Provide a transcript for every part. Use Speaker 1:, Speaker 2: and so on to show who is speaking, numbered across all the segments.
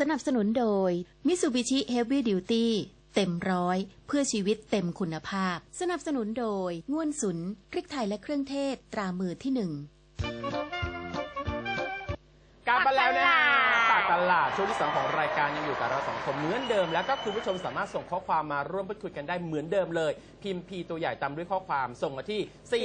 Speaker 1: สนับสนุนโดย Mitsubishi Heavy Duty เต็มร้อย เพื่อชีวิตเต็มคุณภาพ สนับสนุนโดยง่วนสุนพริกไทยและเครื่องเทศตรามือที่หนึ่ง
Speaker 2: กลับมาแล้วนะ
Speaker 3: ปา
Speaker 2: ปากก
Speaker 3: ต
Speaker 2: ต
Speaker 3: ลาด
Speaker 2: ลาดช่วงที่สองของรายการยังอยู่กับเราสองคนเหมือนเดิม แล้วก็คุณผู้ชมสามารถส่งข้อความมาร่วมพูดคุยกันได้เหมือนเดิมเลย พิมพ์พีตัวใหญ่ตามด้วยข้อความส่งมาที่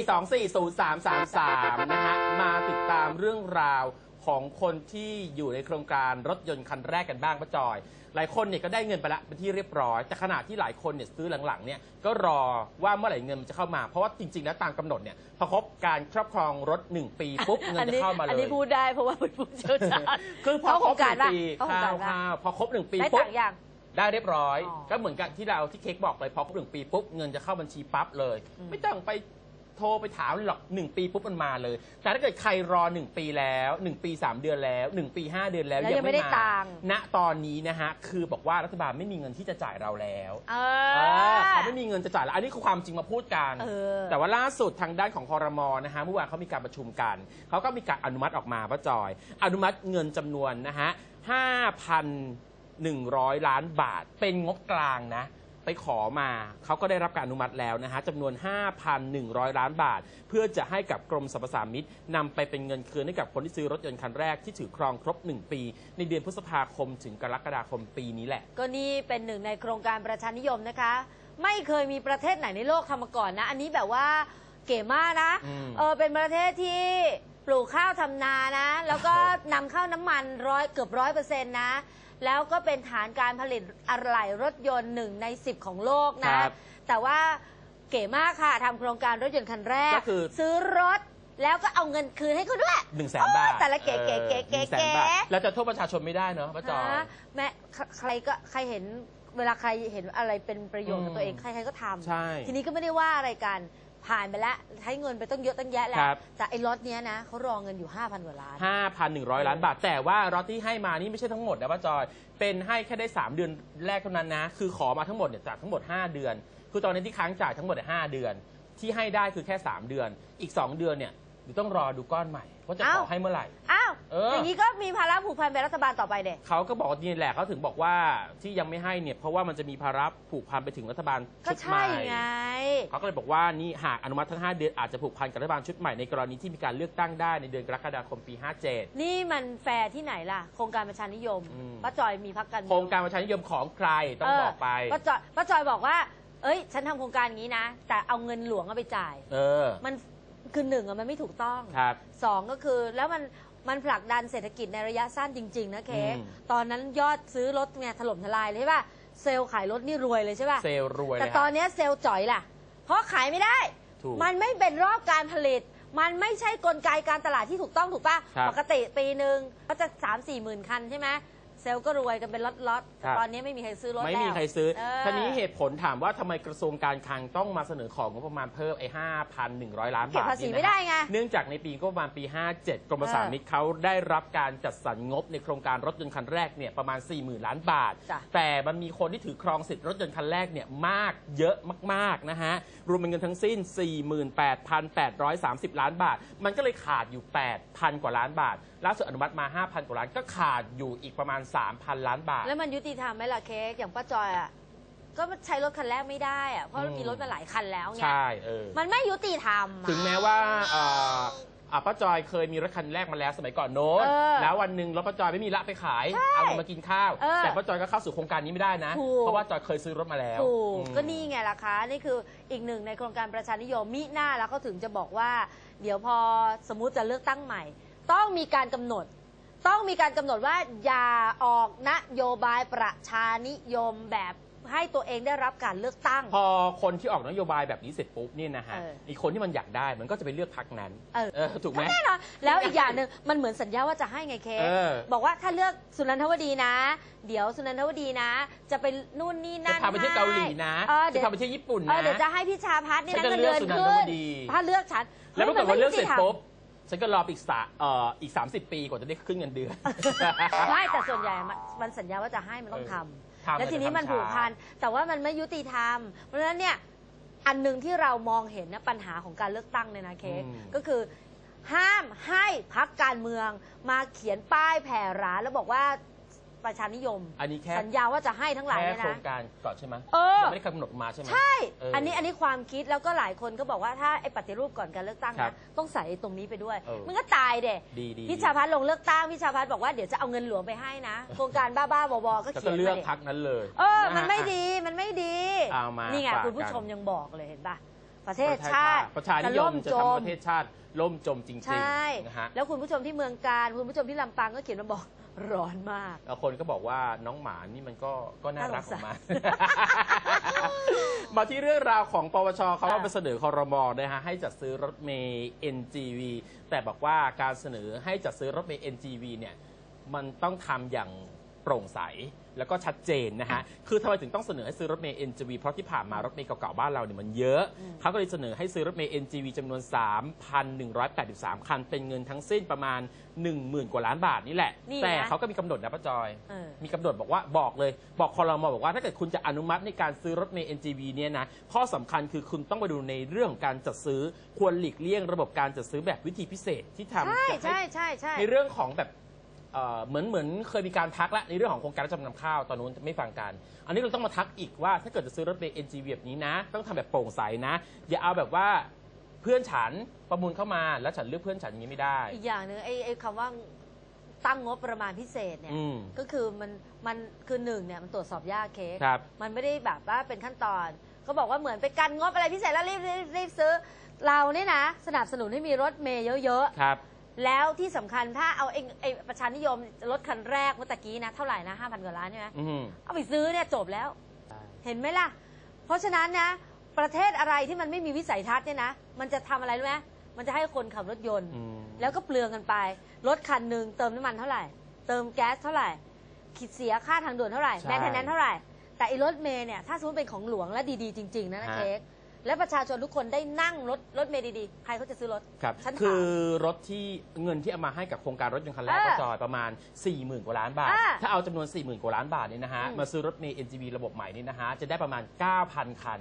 Speaker 2: 4240333 นะฮะมาติดตามเรื่องราวของคนที่อยู่ในโครงการรถยนต์คันแรกกันบ้างป้าจอย หลายคนเนี่ยก็ได้เงินไปละเป็นที่เรียบร้อย แต่ขณะที่หลายคนเนี่ยซื้อหลังๆเนี่ยก็รอว่าเมื่อไหร่เงินมันจะเข้ามา เพราะว่าจริงๆแล้วตามกำหนดเนี่ยพอครบการครอบครองรถ 1 ปีปุ๊บเงินจะเข้ามาเลย
Speaker 3: อันนี้พูดได้เพราะว่าเป็นผู้เชี่ยวชาญ
Speaker 2: คือพอ
Speaker 3: เข้า
Speaker 2: ค
Speaker 3: โค
Speaker 2: ร
Speaker 3: ร
Speaker 2: บ
Speaker 3: ง
Speaker 2: ห
Speaker 3: การ
Speaker 2: นึ่ง
Speaker 3: ป่ะ
Speaker 2: ปี
Speaker 3: เข้าโครง
Speaker 2: ข้า
Speaker 3: การ
Speaker 2: ว
Speaker 3: ป่ะ
Speaker 2: ข้าวพอครบหนึ่งปี
Speaker 3: ได้
Speaker 2: ปุ๊
Speaker 3: ตั
Speaker 2: บ
Speaker 3: งค์ยัง
Speaker 2: ได้เรียบร้อย
Speaker 3: อ๋อ
Speaker 2: ก็เหมือนกับที่เราที่เค้กบอกเลยพอครบหนึ่งปีปุ๊บเงินจะเข้าบัญชีปั๊บเลย
Speaker 3: อืม
Speaker 2: ไม่ต้องไป โทรไปถามเลยหรอกหนึ่งปีปุ๊บมันมาเลย แต่ถ้าเกิดใครรอหนึ่งปีแล้วหนึ่งปีสามเดือนแล้วหนึ่งปีห้าเดือนแล้ว
Speaker 3: แล้วยังไม่ได้ตังค์
Speaker 2: ณตอนนี้นะฮะคือบอกว่ารัฐบาลไม่มีเงินที่จะจ่ายเราแล้ว
Speaker 3: เอ
Speaker 2: เอ
Speaker 3: อ
Speaker 2: อเขาไม่มีเงินจะจ่ายแล้วอันนี้คือความจริงมาพูดกัน
Speaker 3: เออ
Speaker 2: แต่ว่าล่าสุดทางด้านของคอรมอนะฮะเมื่อวานเขามีการประชุมกัน เขาก็มีการอนุมัติออกมาป้าจอย อนุมัติเงินจำนวนนะฮะ 5,100 ล้านบาท เป็นงบกลางนะ ไปขอมา เขาก็ได้รับการอนุมัติแล้วนะฮะจำนวน 5,100 ล้านบาท เพื่อจะให้กับกรมสรรพสามิตนำไปเป็นเงินคืนให้กับคนที่ซื้อรถยนต์คันแรกที่ถือครองครบ 1 ปี ในเดือนพฤษภาคมถึงกรกฎาคมปีนี้แหละ
Speaker 3: ก็นี่เป็นหนึ่งในโครงการประชานิยมนะคะ ไม่เคยมีประเทศไหนในโลกทำมาก่อนนะ อันนี้แบบว่าเก๋มากนะ
Speaker 2: อืม
Speaker 3: เออเป็นประเทศที่ปลูกข้าวทำนานะ แล้วก็นำเข้าน้ำมันร้อยเกือบร้อยเปอร์เซ็นต์นะ แล้วก็เป็นฐานการผลิตอะไหล่รถยนต์หนึ่งในสิบของโลกนะ
Speaker 2: ครับ
Speaker 3: แต่ว่าเก๋มากค่ะทำโครงการรถยนต์คันแรก
Speaker 2: ก็คือ
Speaker 3: ซื้อรถแล้วก็เอาเงินคืนให้เขาด้วย
Speaker 2: หนึ่งแสนบาท
Speaker 3: โอ้แต่ละเก๋เก๋เก๋เก๋
Speaker 2: หนึ่งแสน
Speaker 3: เก๋
Speaker 2: บาทเราจะโทษประชาชนไม่ได้เนอะป้าจอย
Speaker 3: ฮะแม่ใครใครก็ใครเห็นเวลาใครเห็นอะไรเป็นประโยชน์กับ
Speaker 2: อืม
Speaker 3: ตัวเองใครๆก็ทำ
Speaker 2: ใช่
Speaker 3: ทีนี้ก็ไม่ได้ว่าอะไรกัน ผ่านไปแล้วใช้เงินไปต้องเยอะตั้งแยะแล้
Speaker 2: ควรับ
Speaker 3: แต่ไอ้รถเนี้ยนะเขารอเงินอยู่ 5,000กว่าล้าน
Speaker 2: 5,100 ล้านบาท แต่ว่ารถที่ให้มานี่ไม่ใช่ทั้งหมดนะป้าจอย เป็นให้แค่ได้ 3 เดือนแรกเท่านั้นนะ คือขอมาทั้งหมดเนี่ยจากทั้งหมด 5 เดือน คือตอนนี้ที่ค้างจ่ายทั้งหมดเนี่ย5เดือน ที่ให้ได้คือแค่ 3 เดือน อีก 2 เดือนเนี่ย เดี๋ยวต้องรอดูก้อนใหม่ว่าจะขอ
Speaker 3: อ้าว
Speaker 2: ให้เมื่อไหร่
Speaker 3: อ้าว
Speaker 2: เอออ
Speaker 3: อ ย่างนี้ก็มีภาระผูกพันเป็นรัฐบาลต่อไปเด็
Speaker 2: เขาก็บอกว่านี่แหละเขาถึงบอกว่าที่ยังไม่ให้เนี่ยเพราะว่ามันจะมีภาระผูกพันไปถึงรัฐบาล
Speaker 3: ก็
Speaker 2: ชุดให
Speaker 3: ใช่
Speaker 2: ม่
Speaker 3: ไง
Speaker 2: เขาก็เลยบอกว่านี่หากอนุมัติทั้ง 5 เดือนอาจจะผูกพันกับรัฐบาลชุดใหม่ในกรณีที่มีการเลือกตั้งได้ในเดือนกรกฎาคมปี 57
Speaker 3: นี่มันแฟร์ที่ไหนล่ะ โครงการประชานิยม
Speaker 2: อืม
Speaker 3: ป้าจอยมีพักการเมื
Speaker 2: โครงการประชานิยมของใครต้องบอกไป
Speaker 3: ป้าจอยป้าจอยบอกว่า เอ้ย ฉันทำโครงการอย่างนี้นะ แต่เอาเงินหลวงเอาไปจ่าย
Speaker 2: เออ
Speaker 3: มัน คือหนึ่งอะมันไม่ถูกต้อง
Speaker 2: ครับ
Speaker 3: สองก็คือแล้วมันมันผลักดันเศรษฐกิจในระยะสั้นจริง ๆ นะเค้ก
Speaker 2: อืม
Speaker 3: ตอนนั้นยอดซื้อรถเนี่ยถล่มทลายเลยใช่ป่ะเซลล์ขายรถนี่รวยเลยใช่ป่ะ
Speaker 2: เซลล์รวยเล
Speaker 3: แต่
Speaker 2: ย
Speaker 3: ต
Speaker 2: ค
Speaker 3: อ
Speaker 2: รั
Speaker 3: น
Speaker 2: บ
Speaker 3: เนี้ยเซลล์จ่อยล่ะ เพราะขายไม่ได้
Speaker 2: ถูก
Speaker 3: มันไม่เป็นรอบการผลิต มันไม่ใช่กลไกการตลาดที่ถูกต้องถูกป่ะ
Speaker 2: ครับ
Speaker 3: ปกติปีหนึ่งก็จะสามสี่หมื่นคันใช่ไหมเซลล์ก็รวยกันเป็นล็อตๆแต่
Speaker 2: ครับ
Speaker 3: ตอนนี้ไม่มีใครซื้อรถ
Speaker 2: ไม่มี
Speaker 3: แล้ว
Speaker 2: ใครซื้อ
Speaker 3: เออ
Speaker 2: ทีนี้เหตุผลถามว่าทำไมกระทรวงการคลังต้องมาเสนอของงบประมาณเพิ่มไอ้5,100ล้านบาท
Speaker 3: เก็บภาษี
Speaker 2: นี่นะ
Speaker 3: ไม่ได้ไง
Speaker 2: เนื่องจากในปีงบประมาณปี 57 กรมสรรพสามิตเขาได้รับการจัดสรรงบในโครงการรถยนต์คันแรกเนี่ยประมาณ 40,000 ล้านบาท
Speaker 3: จ้ะ
Speaker 2: แต่มันมีคนที่ถือครองสิทธิ์รถยนต์คันแรกเนี่ยมากเยอะมากๆนะฮะรวมเป็นเงินทั้งสิ้น 48,830 ล้านบาท มันก็เลยขาดอยู่ 8,000 กว่าล้านบาทล่าสุดอนุมัติมา 5,000 กว่าล้านก็ขาดอยู่อีกประมาณ3,000 ล้านบาท
Speaker 3: แล้วมันยุติธรรมไหมล่ะเค้กอย่างป้าจอยอะก็ใช้รถคันแรกไม่ได้อะเพราะมันมีรถมาหลายคันแล้วไง
Speaker 2: ใช่เออ
Speaker 3: มันไม่ยุติธรรมอะ
Speaker 2: ถึงแม้ว่าเอ่ออะป้าจอยเคยมีรถคันแรกมาแล้วสมัยก่อนโน้น
Speaker 3: เออ
Speaker 2: แล้ววันหนึ่งรถป้าจอยไม่มีละไปขาย
Speaker 3: ใช่
Speaker 2: เอาเงินมากินข้าว
Speaker 3: เออ
Speaker 2: แต่ป้าจอยก็เข้าสู่โครงการนี้ไม่ได้นะ
Speaker 3: ถูก
Speaker 2: เพราะว่าจอยเคยซื้อรถมาแล้ว
Speaker 3: ถูก
Speaker 2: อืม
Speaker 3: ก็นี่ไงล่ะคะ นี่คืออีกหนึ่งในโครงการประชานิยมมิหน้าแล้วเขาถึงจะบอกว่า เดี๋ยวพอสมมุติจะเลือกตั้งใหม่ ต้องมีการกำหนด ต้องมีการกำหนดว่าอย่าออกนโยบายประชานิยมแบบให้ตัวเองได้รับการเลือกตั้ง
Speaker 2: พอคนที่ออกนโยบายแบบนี้เสร็จปุ๊บเนี่ยนะฮะ
Speaker 3: เออ
Speaker 2: อีกคนที่มันอยากได้มันก็จะไปเลือกพักนั้น
Speaker 3: เออ
Speaker 2: เออถูกไหม
Speaker 3: แน่นอนแล้วอีกอย่างหนึ่งมันเหมือนสัญญาว่าจะให้ไงเค้ก
Speaker 2: เออ
Speaker 3: บอกว่าถ้าเลือกสุนันทวดีนะ เดี๋ยวสุนันทวดีนะ จะไปนู่นนี่
Speaker 2: จะ
Speaker 3: นั่น
Speaker 2: พาไปเที่ยวเกาหลีนะ
Speaker 3: เออ
Speaker 2: จะ
Speaker 3: เดี๋ยว
Speaker 2: พาไปเที่ยวญี่ปุ่น
Speaker 3: เออ
Speaker 2: นะ
Speaker 3: เดี๋ยวจะให้พี่ชาพัฒน์นี่
Speaker 2: ฉั
Speaker 3: นะ
Speaker 2: นก็
Speaker 3: เงิน
Speaker 2: เลื
Speaker 3: เดื
Speaker 2: อก
Speaker 3: อน
Speaker 2: สุนันท
Speaker 3: ขึ้
Speaker 2: วนดี
Speaker 3: ถ้าเลือกฉัน
Speaker 2: แล้วปรากฏว่าเลือกเสร็จ
Speaker 3: ฮ้ยมันไม่ยุติธรรม
Speaker 2: ปุ๊บ ฉันก็รอไปอีกสาเอ่ออีก 30 ปีกว่าจะได้ขึ้นเงินเดือน
Speaker 3: ไม่แต่ส่วนใหญ่มันมันสัญญาว่าจะให้มันต้องทำ
Speaker 2: ทำ
Speaker 3: แล้วทีนี้มัน
Speaker 2: แต่ทำ
Speaker 3: ผูกพัน
Speaker 2: ช้
Speaker 3: แต่ว่ามันไม่ยุติธรรม เพราะฉะนั้นเนี่ยอันหนึ่งที่เรามองเห็นนะปัญหาของการเลือกตั้งเนี่ยนะเค้ก
Speaker 2: อืม
Speaker 3: ก็คือ ห้ามให้พักการเมืองมาเขียนป้ายแผ่ร้านแล้วบอกว่า ประชานิยม
Speaker 2: อันนี้แค่
Speaker 3: สัญญาว่าจะให้ทั้งหลาย
Speaker 2: แค่
Speaker 3: เนี่ย
Speaker 2: โคร
Speaker 3: นะ
Speaker 2: งการก่อนใช่ไหม
Speaker 3: เออ
Speaker 2: ยังไม่ได้กำหนดมาใช่ไหม
Speaker 3: ใช่
Speaker 2: เอออั
Speaker 3: อันนี้อันนี้ความคิดแล้วก็หลายคนก็บอกว่าถ้าไอ้ปฏิรูปก่อนการเลือกตั้ง
Speaker 2: ครั
Speaker 3: นะ
Speaker 2: บ
Speaker 3: ต้องใส่ไอ้ตรงนี้ไปด้วย
Speaker 2: เออ
Speaker 3: มันก็ตายเด็
Speaker 2: ดีดี
Speaker 3: พิชาพัฒน์ลงเลือกตั้งพิชาพัฒน์บอกว่าเดี๋ยวจะเอาเงินหลวงไปให้นะ โครงการบ้าๆบอๆก็
Speaker 2: แล้ว
Speaker 3: เขี
Speaker 2: ก็
Speaker 3: ยน
Speaker 2: เลือก
Speaker 3: มา
Speaker 2: พักนั้นเลย
Speaker 3: เออะ
Speaker 2: ฮะ
Speaker 3: มันไม่ดีมันไม่ดี
Speaker 2: เอามา
Speaker 3: นี่ไง
Speaker 2: ฝาก
Speaker 3: คุณผู้
Speaker 2: กัน
Speaker 3: ชมยังบอกเลยเห็นปะประเทศ
Speaker 2: ประ
Speaker 3: ชาติ
Speaker 2: ประชานิย
Speaker 3: ล่
Speaker 2: ม
Speaker 3: ม
Speaker 2: จะ
Speaker 3: จ
Speaker 2: ทำ
Speaker 3: ม
Speaker 2: ประเทศชาติล่มจมจริง
Speaker 3: ใช่
Speaker 2: ๆนะฮะ
Speaker 3: แล้วคุณผู้ชมที่เมืองการ คุณผู้ชมที่ลำปางก็เขียนมาบอก ร้อนมาก
Speaker 2: แล้วคนก็บอกว่าน้องหมานี่มันก็ก็น่ารัก
Speaker 3: น่าสงสาร
Speaker 2: ของมัน มาที่เรื่องราวของปวชเขา
Speaker 3: ค่ะ
Speaker 2: ไปเสนอคอรมอนะฮะให้จัดซื้อรถเมย์ NGV แต่บอกว่าการเสนอให้จัดซื้อรถเมย์ NGV เนี่ยมันต้องทำอย่าง โปร่งใส แล้วก็ชัดเจนนะฮะ คือทำไมถึงต้องเสนอให้ซื้อรถเมย์ NGV เพราะที่ผ่านมารถเมย์เก่าๆบ้านเราเนี่ยมันเยอะ เขาก็เลยเสนอให้ซื้อรถเมย์ NGV จำนวน 3,183 คัน เป็นเงินทั้งสิ้นประมาณ 10,000 กว่าล้านบาทนี่แหละ
Speaker 3: นี่นะ
Speaker 2: แต่เขาก็มีกำหนดนะป้าจอย
Speaker 3: เออ
Speaker 2: มีกำหนดบอกว่าบอกเลย บอกคอรมอบอกว่าถ้าเกิดคุณจะอนุมัติในการซื้อรถเมล์ NGV เนี่ยนะ ข้อสำคัญคือคุณต้องไปดูในเรื่องของการจัดซื้อ ควรหลีกเลี่ยงระบบการจัดซื้อแบบวิธีพิเศษที่ทำ
Speaker 3: ใช่
Speaker 2: จะ
Speaker 3: ใช่
Speaker 2: ให้
Speaker 3: ใช่ใช่
Speaker 2: ในเรื่องของแบบ เอ่อเหมือนเหมือนเคยมีการทักละในเรื่องของโครงการรับจำนำข้าวตอนนู้นไม่ฟังกัน อันนี้เราต้องมาทักอีกว่าถ้าเกิดจะซื้อรถเมล์ NGV แบบนี้นะ ต้องทำแบบโปร่งใสนะ อย่าเอาแบบว่าเพื่อนฉันประมูลเข้ามาแล้วฉันเลือกเพื่อนฉันอย่างนี้ไม่ได้
Speaker 3: อีกอย่างหนึ่งไอ้ไอ้คำว่าตั้งงบประมาณพิเศษเนี่ย
Speaker 2: อืม
Speaker 3: ก็คือมันมันคือหนึ่งเนี่ยมันตรวจสอบยากเค้ก
Speaker 2: ครับ
Speaker 3: มันไม่ได้แบบว่าเป็นขั้นตอนเขาบอกว่าเหมือนไปกันงบอะไรพิเศษแล้วรีบรีบรีบซื้อ เราเนี่ยนะ สนับสนุนให้มีรถเมย์เยอะ
Speaker 2: ครับ
Speaker 3: ๆ แล้วที่สำคัญถ้าเอาไอ้ไอ้ประชานิยมรถคันแรกเมื่อตะกี้นะ เท่าไหร่นะห้าพันกว่าล้านใช่ไหม
Speaker 2: อืม
Speaker 3: เอาไปซื้อเนี่ยจบแล้ว เห็นไหมล่ะ เพราะฉะนั้นนะ ประเทศอะไรที่มันไม่มีวิสัยทัศน์เนี่ยนะ มันจะทำอะไรรู้ไหมมันจะให้คนขับรถยนต์
Speaker 2: อืม
Speaker 3: แล้วก็เปลืองกันไป รถคันหนึ่งเติมน้ำมันเท่าไหร่ เติมแก๊สเท่าไหร่คิดเสียค่าทางด่วนเท่าไหร่
Speaker 2: ใช่
Speaker 3: แมนเทนแนนเท่าไหร่ แต่อีรถเมย์เนี่ย ถ้าสมมติเป็นของหลวงและดีๆ จริง ๆนะนะ
Speaker 2: ฮะ
Speaker 3: เค้ก และประชาชนทุกคนได้นั่งรถรถเมย์ดีๆ ใครเขาจะซื้อรถ
Speaker 2: ครับ
Speaker 3: ฉันถาม
Speaker 2: คือรถที่เงินที่เอามาให้กับโครงการรถยนต์คันแรก
Speaker 3: เออ
Speaker 2: ก็จอยประมาณ 4 0,000 กว่าล้านบาท
Speaker 3: อ่า
Speaker 2: ถ้าเอาจำนวน 40,000 กว่าล้านบาทนี่นะฮะ
Speaker 3: อืม
Speaker 2: มาซื้อรถเมล์ NGV ระบบใหม่นี่นะฮะ จะได้ประมาณ 9,000 คัน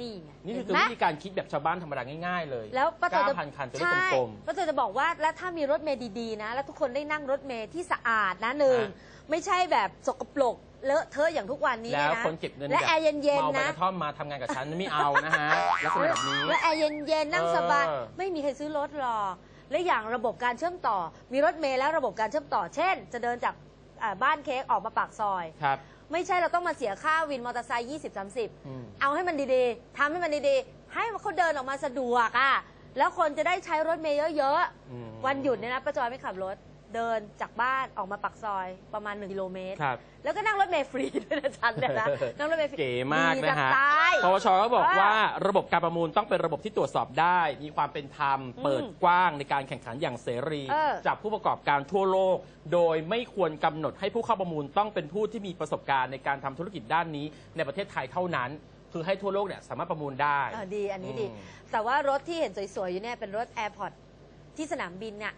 Speaker 3: นี่ไง
Speaker 2: นี่คือ
Speaker 3: เห็นไหม
Speaker 2: วิธีการคิดแบบชาวบ้านธรรมดาง่ายๆ เลย
Speaker 3: แล้วป้าเตยจะ
Speaker 2: 9,000 คันจะได้
Speaker 3: ใช่
Speaker 2: กลม
Speaker 3: ป้าเตยจะบอกว่าแล้วถ้ามีรถเมย์ดีๆนะ แล้วทุกคนได้นั่งรถเมย์ที่สะอาดนะหนึ่ง
Speaker 2: ฮะ
Speaker 3: ไม่ใช่แบบสกปรก เลอะเทอะอย่างทุกวันนี้
Speaker 2: ๆแล้ว
Speaker 3: นะ
Speaker 2: คนเก็บเงิน
Speaker 3: และ
Speaker 2: แบบ
Speaker 3: แอร์เย็น
Speaker 2: เมา
Speaker 3: ๆ
Speaker 2: ใบ
Speaker 3: นะ
Speaker 2: กระท่อมมาทำงานกับฉันไม่เอานะฮะลักษณะแบบนี้
Speaker 3: และแอร์เย็นๆนั่ง
Speaker 2: เออ
Speaker 3: สบายไม่มีใครซื้อรถหรอกและอย่างระบบการเชื่อมต่อ มีรถเมล์แล้วระบบการเชื่อมต่อ เช่น จะเดินจากอ่าบ้านเค้กออกมาปากซอย
Speaker 2: ครับ
Speaker 3: ไม่ใช่เราต้องมาเสียค่าวินมอเตอร์ไซค์20
Speaker 2: อืม
Speaker 3: 30 เอาให้มันดีๆ ทำให้มันดีๆ ให้เขาเดินออกมาสะดวกอะ แล้วคนจะได้ใช้รถเมล์เยอะ
Speaker 2: อืม
Speaker 3: ๆ วันหยุดเนี่ยนะป้าจอยไม่ขับรถ เดินจากบ้านออกมาปากซอยประมาณ1กิโลเมตร
Speaker 2: ครับ
Speaker 3: แล้วก็นั่งรถเมล์ฟรีด้วยนะฉันเนี่ยนะนั่งรถเมล์ฟรี
Speaker 2: เก๋มาก
Speaker 3: ดี
Speaker 2: นะฮะ
Speaker 3: จตาย
Speaker 2: ปวชก็บอก
Speaker 3: เออ
Speaker 2: ว่าระบบการประมูลต้องเป็นระบบที่ตรวจสอบได้ มีความเป็นธรรม
Speaker 3: อืม
Speaker 2: เปิดกว้างในการแข่งขันอย่างเสรี
Speaker 3: เออ
Speaker 2: จากผู้ประกอบการทั่วโลก โดยไม่ควรกำหนดให้ผู้เข้าประมูลต้องเป็นผู้ที่มีประสบการณ์ในการทำธุรกิจด้านนี้ ในประเทศไทยเท่านั้น คือให้ทั่วโลกเนี่ยสามารถประมูลได้
Speaker 3: เออดีอันนี้ดี
Speaker 2: อืม
Speaker 3: แต่ว่ารถที่เห็นสวยๆอยู่เนี่ยเป็นรถ AirPod ที่สนามบินน่ะ